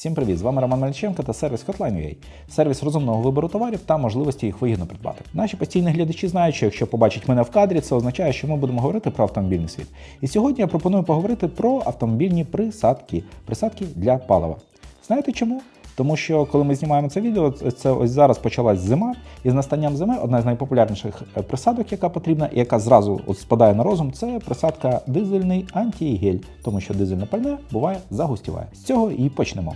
Всім привіт! З вами Роман Мельченко та сервіс Hotline.ua. Сервіс розумного вибору товарів та можливості їх вигідно придбати. Наші постійні глядачі знають, що якщо побачать мене в кадрі, це означає, що ми будемо говорити про автомобільний світ. І сьогодні я пропоную поговорити про автомобільні присадки, присадки для палива. Знаєте чому? Тому що коли ми знімаємо це відео, це ось зараз почалась зима, і з настанням зими одна з найпопулярніших е, присадок, яка потрібна, і яка зразу от спадає на розум, це присадка дизельний антигель, тому що дизельне пальне буває загустіває. З цього і почнемо.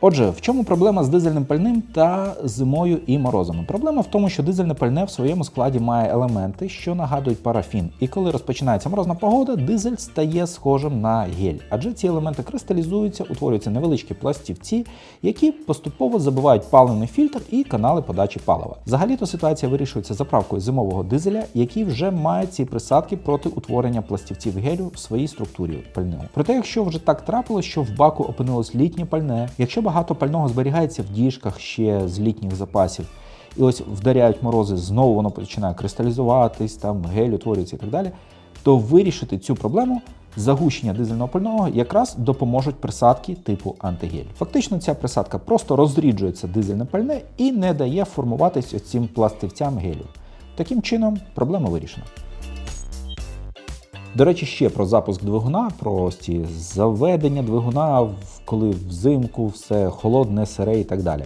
Отже, в чому проблема з дизельним пальним та зимою і морозами? Проблема в тому, що дизельне пальне в своєму складі має елементи, що нагадують парафін. І коли розпочинається морозна погода, дизель стає схожим на гель, адже ці елементи кристалізуються, утворюються невеличкі пластівці, які поступово забивають паливний фільтр і канали подачі палива. Взагалі-то ситуація вирішується заправкою зимового дизеля, який вже має ці присадки проти утворення пластівців гелю в своїй структурі пального. Проте, якщо вже так трапилось, що в баку опинилось літнє пальне, якщо багато пального зберігається в діжках ще з літніх запасів, і ось вдаряють морози, знову воно починає кристалізуватись, там гель утворюється і так далі, то вирішити цю проблему загущення дизельного пального якраз допоможуть присадки типу антигель. Фактично, ця присадка просто розріджується дизельне пальне і не дає формуватись цим пластивцям гелю. Таким чином, проблема вирішена. До речі, ще про запуск двигуна, про ось ці заведення двигуна, коли взимку все холодне, сире і так далі.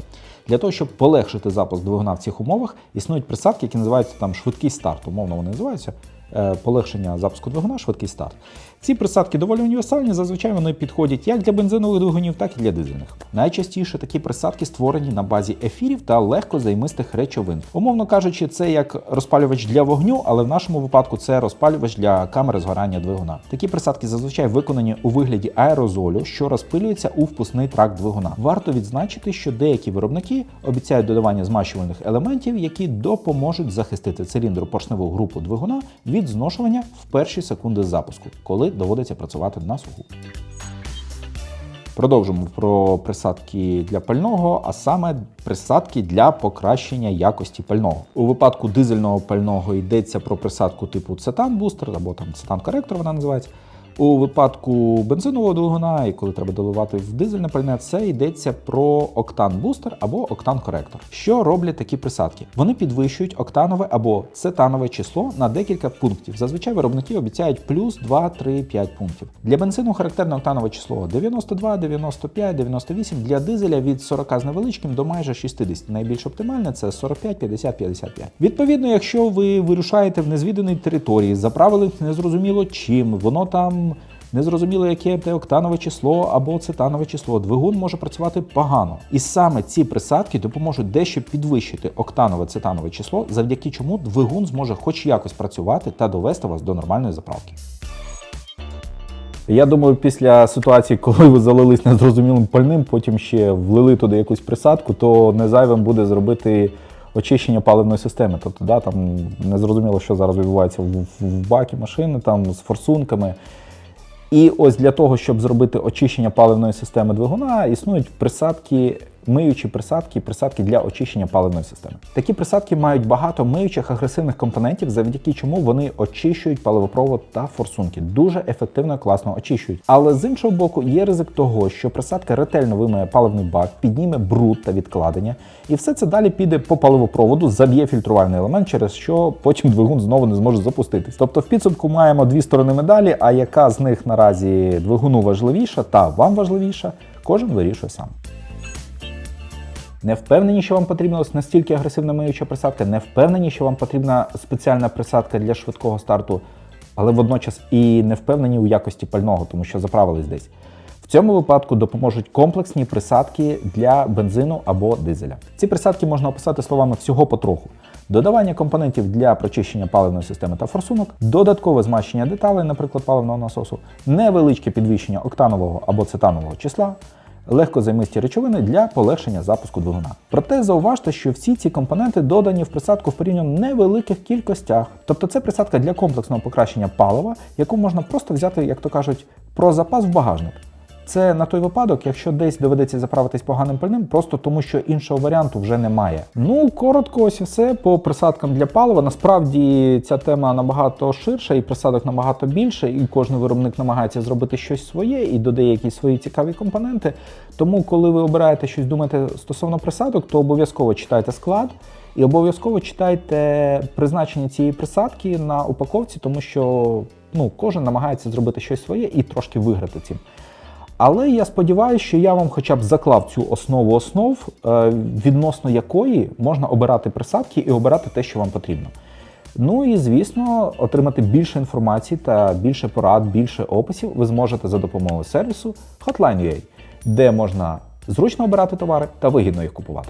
Для того, щоб полегшити запуск двигуна в цих умовах, існують присадки, які називаються там швидкий старт, умовно вони називаються. Е, Полегшення запуску двигуна, швидкий старт. Ці присадки доволі універсальні, зазвичай вони підходять як для бензинових двигунів, так і для дизельних. Найчастіше такі присадки створені на базі ефірів та легкозаймистих речовин. Умовно кажучи, це як розпалювач для вогню, але в нашому випадку це розпалювач для камери згорання двигуна. Такі присадки зазвичай виконані у вигляді аерозолю, що розпилюється у впускний тракт двигуна. Варто відзначити, що деякі виробники обіцяють додавання змащувальних елементів, які допоможуть захистити циліндру поршневу групу двигуна від зношування в перші секунди запуску, коли доводиться працювати на суху. Продовжимо про присадки для пального, а саме присадки для покращення якості пального. У випадку дизельного пального йдеться про присадку типу цетан бустер або там цитан коректор вона називається. У випадку бензинового двигуна, і коли треба доливати в дизельне пальне, це йдеться про октан бустер або октан коректор. Що роблять такі присадки? Вони підвищують октанове або цетанове число на декілька пунктів. Зазвичай виробники обіцяють плюс 2, 3, 5 пунктів. Для бензину характерне октанове число 92, 95, 98, для дизеля від 40 з невеличким до майже 60. Найбільш оптимальне це 45, 50, 55. Відповідно, якщо ви вирушаєте в незвідані території, заправили незрозуміло чим, воно там. Незрозуміло, яке октанове число або цетанове число, двигун може працювати погано. І саме ці присадки допоможуть дещо підвищити октанове цетанове число, завдяки чому двигун зможе хоч якось працювати та довести вас до нормальної заправки. Я думаю, після ситуації, коли ви залились незрозумілим пальним, потім ще влили туди якусь присадку, то не зайвим буде зробити очищення паливної системи. Тобто, да, там незрозуміло, що зараз відбувається в, в бакі машини, там з форсунками. І ось для того, щоб зробити очищення паливної системи двигуна, існують присадки, миючі присадки, присадки для очищення паливної системи. Такі присадки мають багато миючих агресивних компонентів, завдяки чому вони очищують паливопровод та форсунки. Дуже ефективно і класно очищують. Але з іншого боку, є ризик того, що присадка ретельно вимиє паливний бак, підніме бруд та відкладення, і все це далі піде по паливопроводу, заб'є фільтрувальний елемент, через що потім двигун знову не зможе запуститись. Тобто в підсумку маємо дві сторони медалі, а яка з них наразі двигуну важливіша та вам важливіша, кожен вирішує сам. Не впевнені, що вам потрібна ось настільки агресивна миюча присадка, не впевнені, що вам потрібна спеціальна присадка для швидкого старту, але водночас і не впевнені у якості пального, тому що заправились десь. В цьому випадку допоможуть комплексні присадки для бензину або дизеля. Ці присадки можна описати словами всього потроху. Додавання компонентів для прочищення паливної системи та форсунок, додаткове змащення деталей, наприклад, паливного насосу, невеличке підвищення октанового або цетанового числа, легкозаймисті речовини для полегшення запуску двигуна. Проте зауважте, що всі ці компоненти додані в присадку в порівняно невеликих кількостях. Тобто це присадка для комплексного покращення палива, яку можна просто взяти, як то кажуть, про запас в багажник. Це на той випадок, якщо десь доведеться заправитись поганим пальним, просто тому що іншого варіанту вже немає. Ну, коротко, ось і все по присадкам для палива. Насправді ця тема набагато ширша, і присадок набагато більше, і кожен виробник намагається зробити щось своє і додає якісь свої цікаві компоненти. Тому, коли ви обираєте щось, думаєте стосовно присадок, то обов'язково читайте склад. І обов'язково читайте призначення цієї присадки на упаковці, тому що ну, кожен намагається зробити щось своє і трошки виграти цим. Але я сподіваюся, що я вам хоча б заклав цю основу основ, е, відносно якої можна обирати присадки і обирати те, що вам потрібно. Ну і звісно, отримати більше інформації та більше порад, більше описів ви зможете за допомогою сервісу Hotline.ua, де можна зручно обирати товари та вигідно їх купувати.